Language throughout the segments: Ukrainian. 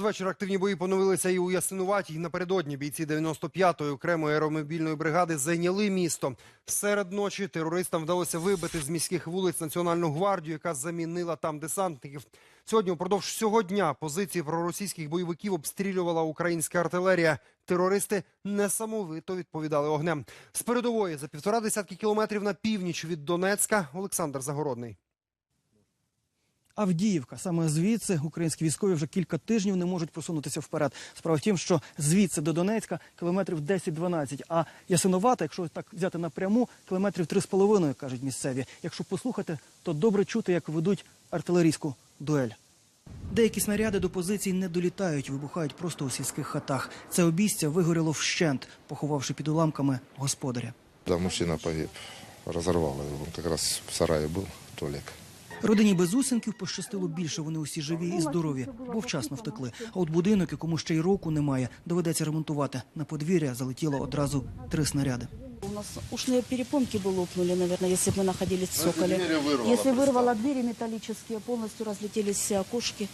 Ввечері активні бої поновилися і у Ясинуватій. Напередодні бійці 95-ї окремої аеромобільної бригади зайняли місто. Серед ночі терористам вдалося вибити з міських вулиць Національну гвардію, яка замінила там десантників. Сьогодні упродовж всього дня позиції проросійських бойовиків обстрілювала українська артилерія. Терористи несамовито відповідали огнем. З передової за півтора десятки кілометрів на північ від Донецька Олександр Загородний. Авдіївка. Саме звідси українські військові вже кілька тижнів не можуть просунутися вперед. Справа в тім, що звідси до Донецька кілометрів 10-12, а Ясиновата, якщо так взяти напряму, кілометрів 3,5, кажуть місцеві. Якщо послухати, то добре чути, як ведуть артилерійську дуель. Деякі снаряди до позицій не долітають, вибухають просто у сільських хатах. Це обійстя вигоріло вщент, поховавши під уламками господаря. Да, мужчина погиб. Разорвало его. Он как в сарае был, Толик. Родині Безусенків пощастило більше. Вони усі живі і здорові, бо вчасно втекли. А от будинок, якому ще й року немає, доведеться ремонтувати. На подвір'я залетіло одразу три снаряди. У нас ушные перепонки бы лопнули, наверное, если бы мы находились в Ну, Соколе. двери вырвало, если вырвало представь. двери металлические, полностью разлетелись все окошки.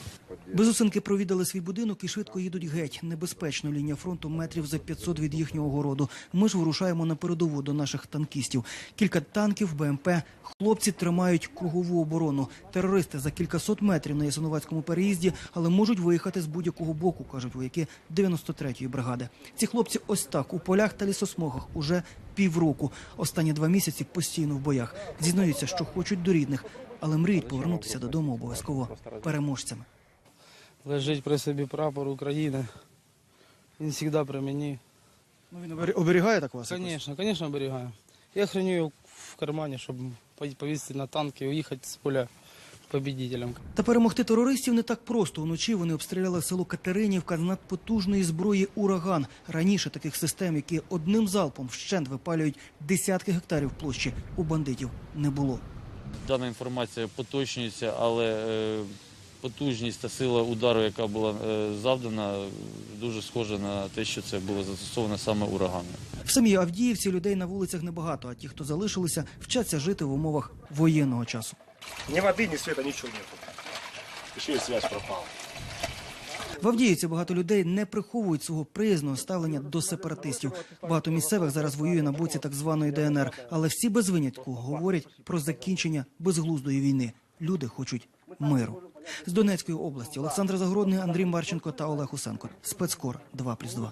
Безусенки провідали свій будинок і швидко їдуть геть. Небезпечно лінія фронту метрів за 500 від їхнього городу. Ми ж вирушаємо на передову до наших танкістів. Кілька танків, БМП. Хлопці тримають кругову оборону. Терористи за кількасот метрів на Ясиновацькому переїзді, але можуть виїхати з будь-якого боку, кажуть вояки 93-ї бригади. Ці хлопці ось так у полях та лісосмогах уже півроку. Останні два місяці постійно в боях. Зізнаються, що хочуть до рідних, але мріють повернутися додому обов'язково переможцями. Лежить при собі прапор України. Він завжди при мені. Ну він оберігає так вас? Звісно, звісно, оберігаю. Я храню його в кармані, щоб повісити на танк і уїхати з поля победителем. Та перемогти терористів не так просто. Уночі вони обстріляли село Катеринівка з надпотужної зброї ураган. Раніше таких систем, які одним залпом вщент випалюють десятки гектарів площі, у бандитів не було. Дана інформація поточнюється, але е, потужність та сила удару, яка була е, завдана, дуже схожа на те, що це було застосовано саме ураганами. В самій Авдіївці людей на вулицях небагато, а ті, хто залишилися, вчаться жити в умовах воєнного часу. Ни воды, ни света, ничего нету. Еще и связь пропала. В Авдіївці багато людей не приховують свого приязного ставлення до сепаратистів. Багато місцевих зараз воює на боці так званої ДНР, але всі без винятку говорять про закінчення безглуздої війни. Люди хочуть миру. З Донецької області Олександр Загородний, Андрій Марченко та Олег Усенко. Спецкор 2+,2.